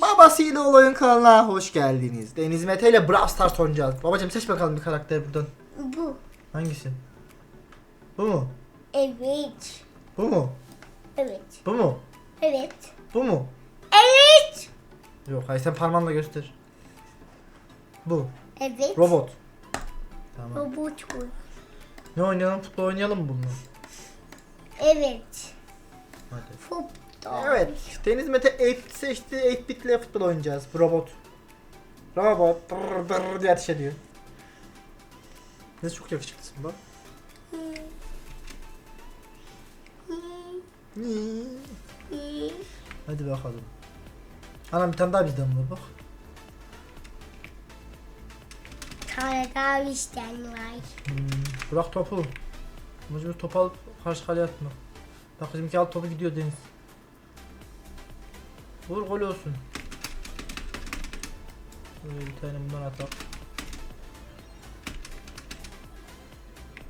Babasıyla oyun kanalına hoş geldiniz. Deniz Mete ile Brawl Stars oynayacağız. Babacım seç bakalım bir karakter buradan. Bu. Hangisi? Bu mu? Evet. Bu mu? Evet. Bu mu? Evet. Bu mu? Evet. Yok hayır sen parmağınla göster. Bu. Evet. Robot. Tamam. Robot bu. Ne oynayalım? Futbol oynayalım mı bununla? Evet. Hadi. Futbol. Evet. Deniz Mete 8 seçti. 8 bitle futbol oynayacağız. Robot. Robot. Brr brr diye ateş ediyor. Ne çok yakışıklısın bak. Hadi bakalım. Anam bir tane daha bizden var bak. tane daha işten var. Hmm, bırak topu. Mecbur topu alıp karşı kaleye atma. Bak bizimki alt topu gidiyor Deniz. Vur gol olsun. Böyle bir tane bundan atak.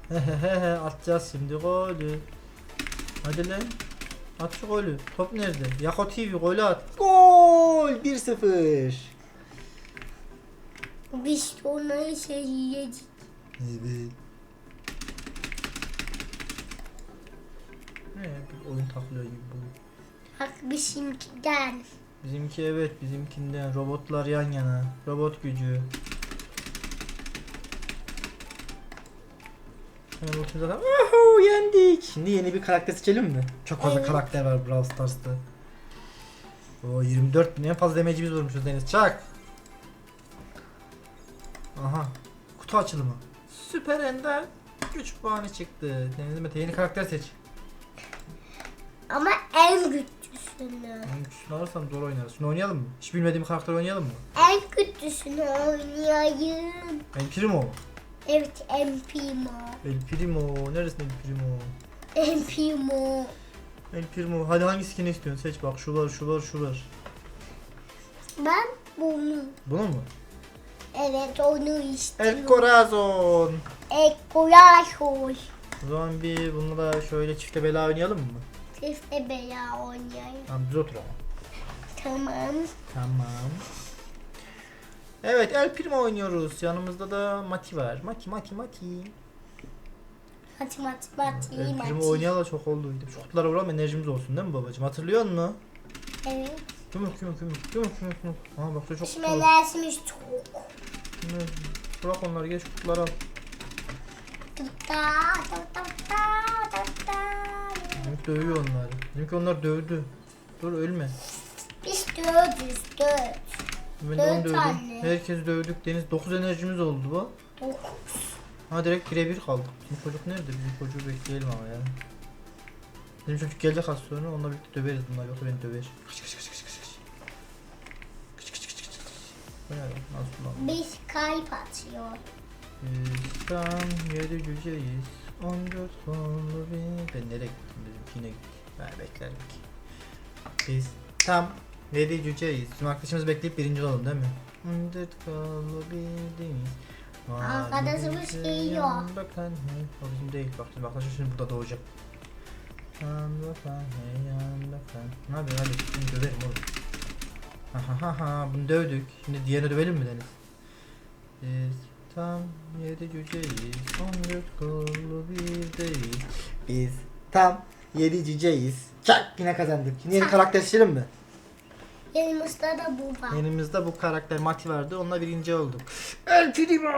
Hehehe atacağız şimdi golü. Hadi lan. At şu golü. Top nerede? Yako TV golü at. Gol 1-0. Biz onları seviyoruz. Evet. Ne bir oyun taklıyor gibi bu. Bak bizimkinden. Bizimki evet bizimkinden robotlar yan yana. Robot gücü. Ultimizi atalım. Uhu, yendik. Şimdi yeni bir karakter seçelim mi? Çok fazla Evet. karakter var Brawl Stars'ta. O 24 bin en fazla demeci biz vurmuşuz Deniz. Çak. Aha. Kutu açılımı. Süper Ender. Güç puanı çıktı. Deniz Mete yeni karakter seç. Ama en güçlüsünü. En güçlüsünü alırsam zor oynarız. Şunu oynayalım mı? Hiç bilmediğim karakter oynayalım mı? En kötüsünü oynayayım. El Primo. Evet en primo. El Primo. Neresin El Primo? En primo. El Primo. Hadi hangi skin'i istiyorsun? Seç bak. Şu var, şu var, şu var. Ben bunu. Bunu mu? Evet onu El istiyorum. Corazon. Ekolaşol. O zaman bir bununla da şöyle çifte bela oynayalım mı? Sesle bela oynayayım. Tamam düz otur ama. Tamam. Tamam. Evet El Primo oynuyoruz. Yanımızda da Mati var. Mati Mati Mati. Hadi mat mat iyi El mat. Primo oynayalı çok oldu. Şu kutulara vuralım enerjimiz olsun değil mi babacığım? Hatırlıyor musun? Evet. Yumruk yumruk yumruk yumruk yumruk yumruk. Aha bak çok Şimdi kutu. dersimiz çok. Bırak onları geç kutuları al. Tıpta tıpta dövüyor onları. Bizimki onlar dövdü. Dur ölme. Biz dördüz dört. Ben de onu Dört dövdüm. tane. Herkes dövdük. Deniz 9 enerjimiz oldu bu. Dokuz. Ha direkt birebir kaldık. Bizim çocuk nerede? Bizim çocuğu bekleyelim ama ya. Bizim çocuk gelecek az sonra onunla birlikte döveriz bunlar yoksa beni döver. Kaç kaç kaç kaç kaç. Kaç kaç kaç kaç kaç. Bu ne lan? Nasıl lan? Biz kalp atıyor. Biz tam yedi cüceyiz. 14 sonlu bir... Ben nereye gittim? Bizimki yine gitti. Ben beklerim ki. Biz tam yedi cüceyiz. Bizim arkadaşımız bekleyip birinci olalım değil mi? 14 sonlu bir deniz. Arkadaşımız geliyor. Bakan. O bizim değil. Bak şimdi arkadaşım şimdi burada doğacak. Yan bakan hey yan bakan. Ne yapıyor hadi şimdi döverim oğlum. Ha ha ha ha bunu dövdük. Şimdi diğerini dövelim mi Deniz? Biz tam yedi cüceyiz. On dört kollu bir değil. Biz tam yedi cüceyiz. Çak yine kazandık. Şimdi yeni karakter seçelim mi? Yanımızda da bu var. Yanımızda bu karakter Mati vardı. Onunla birinci olduk. El Primo.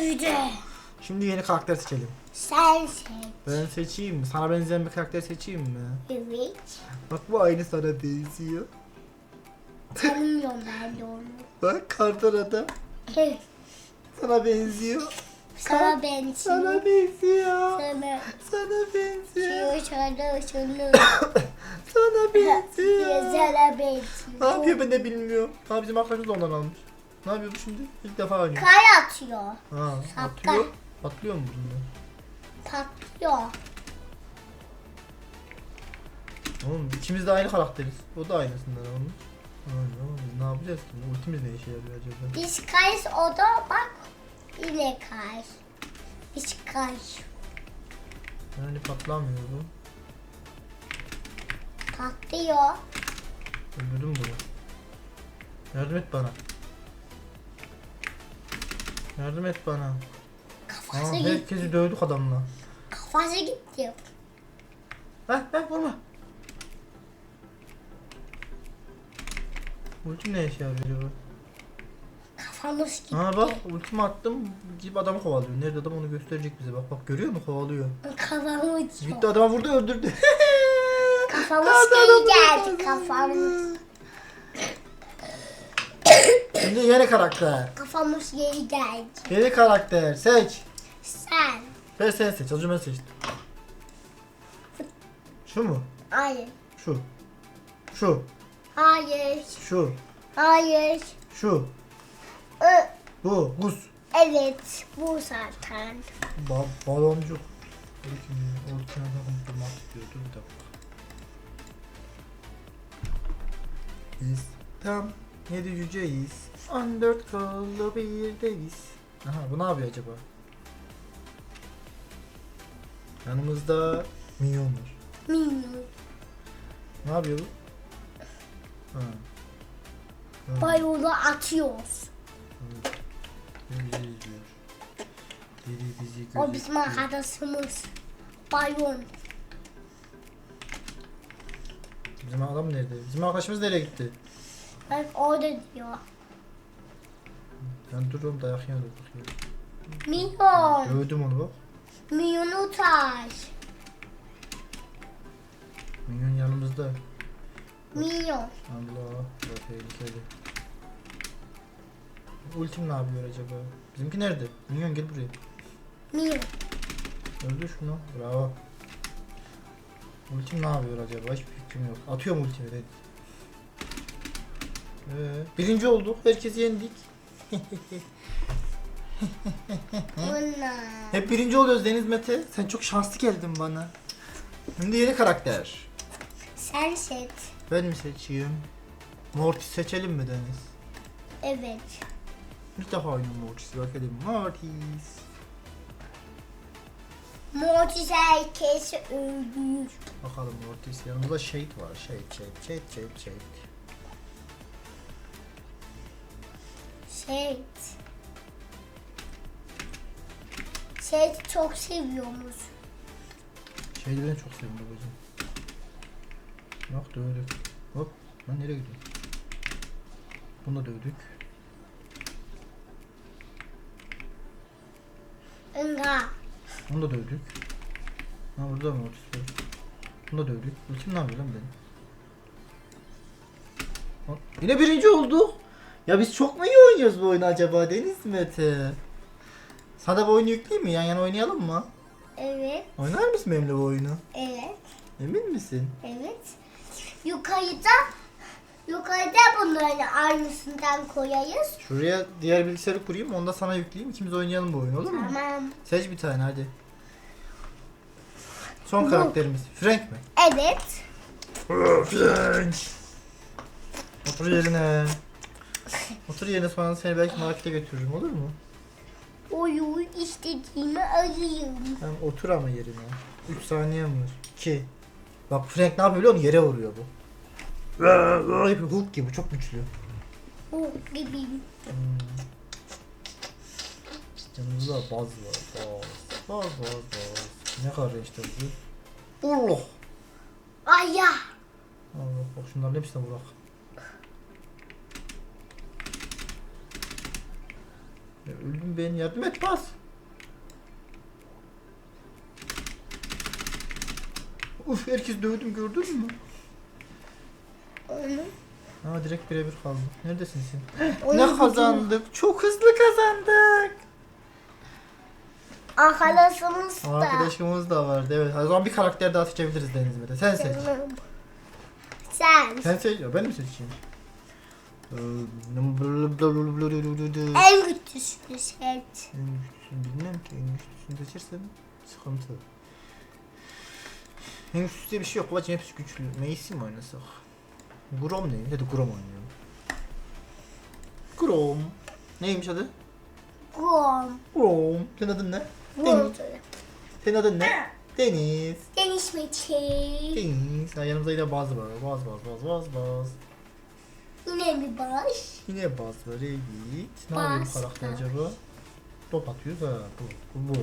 Büyüdü. Şimdi yeni karakter seçelim. Sen seç. Ben seçeyim mi? Sana benzeyen bir karakter seçeyim mi? Evet. Bak bu aynı sana benziyor. Tanımıyorum ben de onu. Bak karton adam sana benziyor. Sana benziyor. Sana benziyor. Sana. Sana benziyor. Şunu şunu. Sana benziyor. Sana Ne yapıyor benziyor. ben de bilmiyorum. Ha bizim arkadaşımız da ondan almış. Ne yapıyor bu şimdi? İlk defa oynuyor. Kay atıyor. Ha, Şapka. atlıyor. Atlıyor mu bunlar? Patlıyor. Oğlum ikimiz de aynı karakteriz. O da aynısından olmuş. Oğlum, ne yapacağız ki? Ultimiz ne işe yarıyor acaba? Biz kayız o da bak. Yine kay. Biz kay. Yani patlamıyor bu. Patlıyor. Öldürdüm bunu. Yardım et bana. Yardım et bana. Aa, Kafası gitti. herkesi dövdük adamla. Kafası gitti. Heh heh vurma. Ultim ne işe yarıyor acaba? Kafamız gitti. Aa bak ultimi attım gidip adamı kovalıyor. Nerede adam onu gösterecek bize. Bak bak görüyor musun kovalıyor. Kafamız Gitti gitti. adama vurdu öldürdü. Kafamız Adam geri geldi. Kafamız. Şimdi yeni karakter. Kafamız geri geldi. Yeni karakter seç. Sen. Ben sen seç. Az önce ben seçtim. Şu mu? Hayır. Şu. Şu. Hayır. Şu. Hayır. Şu. Ö, Bu. Buz. evet. Bu zaten. Ba baloncuk. Ortaya takım durmak istiyor. Dur bir dakika. Biz tam yedi cüceyiz. 14 kollu bir deviz. Aha bu ne yapıyor acaba? Yanımızda minyon var. Minyon. Ne yapıyor bu? Ha. Bayolu atıyoruz. Evet. İzliyor. Biri bizi O bizim gözetiyor. arkadaşımız. Bayon. Bizim adam nerede? Bizim arkadaşımız nereye gitti? Bak orada diyor. Ben duruyorum dayak yiyor bakıyor. Minyon. Dövdüm onu bak. Minyonu taş. Minyon yanımızda. Minyon. Allah bu tehlikeli. Ultim ne yapıyor acaba? Bizimki nerede? Minyon gel buraya. Minyon. Öldür şunu. Bravo. Ultim ne yapıyor acaba? Hiçbir fikrim yok. Atıyorum ultimi dedi. Ee, birinci olduk. Herkesi yendik. Hep birinci oluyoruz Deniz Mete. Sen çok şanslı geldin bana. Şimdi yeni karakter. Sen seç. Ben mi seçeyim? Mortis seçelim mi Deniz? Evet. Bir defa oynuyorum Mortis'i bakalım. Mortis. Mortis herkesi öldürür. Bakalım Mortis. Yanımızda Shade var. Shade, Shade, Shade, Shade, Shade. Şey. Şey çok seviyormuş. Shade'i ben çok seviyorum babacığım. Bak dövdük. Hop. Lan nereye gidiyorsun? Bunu da dövdük. Enga. Bunu da dövdük. Ha burada mı Mortis var? Bunu da dövdük. Ultim ne yapıyor lan benim? Hop. Yine birinci olduk. Ya biz çok mu iyi oynuyoruz bu oyunu acaba Deniz Mete? Sana bu oyunu yükleyeyim mi? Yan yana oynayalım mı? Evet. Oynar mısın benimle bu oyunu? Evet. Emin misin? Evet. Yukarıda yukarıda bunların aynısından koyarız. Şuraya diğer bilgisayarı kurayım onu da sana yükleyeyim. İkimiz oynayalım bu oyunu olur mu? Tamam. Seç bir tane hadi. Son Bu. karakterimiz. Frank mi? Evet. Frank. Otur yerine. Otur yerine sonra seni belki markete götürürüm olur mu? Oyu istediğimi alayım. Tamam otur ama yerine. 3 saniye mi var? 2. Bak Frank ne yapıyor biliyor musun? Yere vuruyor bu. Hulk gibi çok güçlü. O gibi. Hmm. Yanımızda baz var. Baz. Baz baz baz. Ne kadar işte bu? Allah. Aya. Allah bak şunların hepsine bırak. Ya öldüm ben yardım et bas. Uf herkes dövdüm gördün mü? Onu, Ama direkt birebir kaldı. Neredesin sen? ne kazandık? Çok hızlı kazandık. Arkadaşımız da. Arkadaşımız da vardı evet. O zaman bir karakter daha seçebiliriz Deniz Mete. Sen seç. Sen. Sen seç. Ya ben mi seçeyim? En güçlüsünü seç. En güçlüsünü bilmem ki. En güçlüsünü seçersem sıkıntı. En güçlüsü diye bir şey yok. Babacım hepsi güçlü. Mace'i mi oynasak? Grom neyim? Hadi Grom oynayalım. Grom. Neymiş adı? Grom. Grom. Senin adın ne? Grom. Senin adın ne? Deniz. Deniz Meçi. Deniz. Ha, yanımızda yine baz var. Baz baz baz baz baz. Yine mi baş? Yine var evet. Ne yapıyor bu karakter acaba? Top atıyor da bu, bu, bu.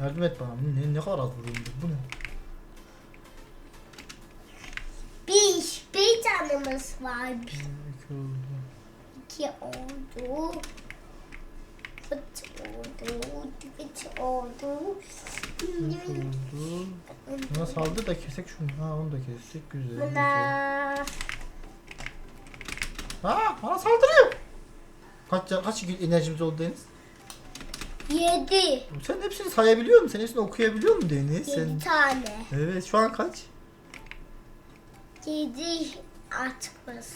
Yardım et bana. Ne, ne kadar az vuruyorum bu ne? Bir, bir canımız var. Bir, İki oldu. iki oldu. Üç oldu. Üç oldu. Üç oldu. Buna saldı da kesek şunu. Ha onu da kestik. Güzel. güzel. Buna Ha bana saldırıyor. Kaç, kaç enerjimiz oldu Deniz? Yedi. Sen hepsini sayabiliyor musun? Sen hepsini okuyabiliyor musun Deniz? Sen... Yedi tane. Evet şu an kaç? Yedi atmış.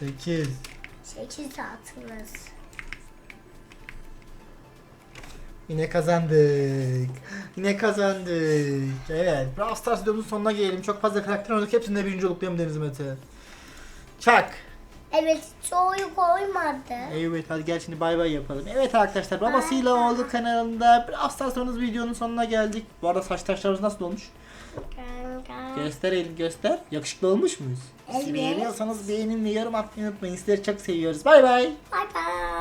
8. Sekiz atmış. Yine kazandık. Yine kazandık. Evet. Brawl Stars videomuzun sonuna gelelim. Çok fazla karakter oynadık. Hepsinde birinci olukluyum Deniz Mete. Çak. Evet çoğu koymadı. Evet hadi gel şimdi bay bay yapalım. Evet arkadaşlar babasıyla oğlu kanalında Brawl Stars oynuyoruz videonun sonuna geldik. Bu arada saç taşlarımız nasıl olmuş? Kanka. Göster elini göster. Yakışıklı olmuş muyuz? Evet. beğeniyorsanız beğenin ve yorum atmayı unutmayın. Sizleri çok seviyoruz. Bay bay. Bye bye.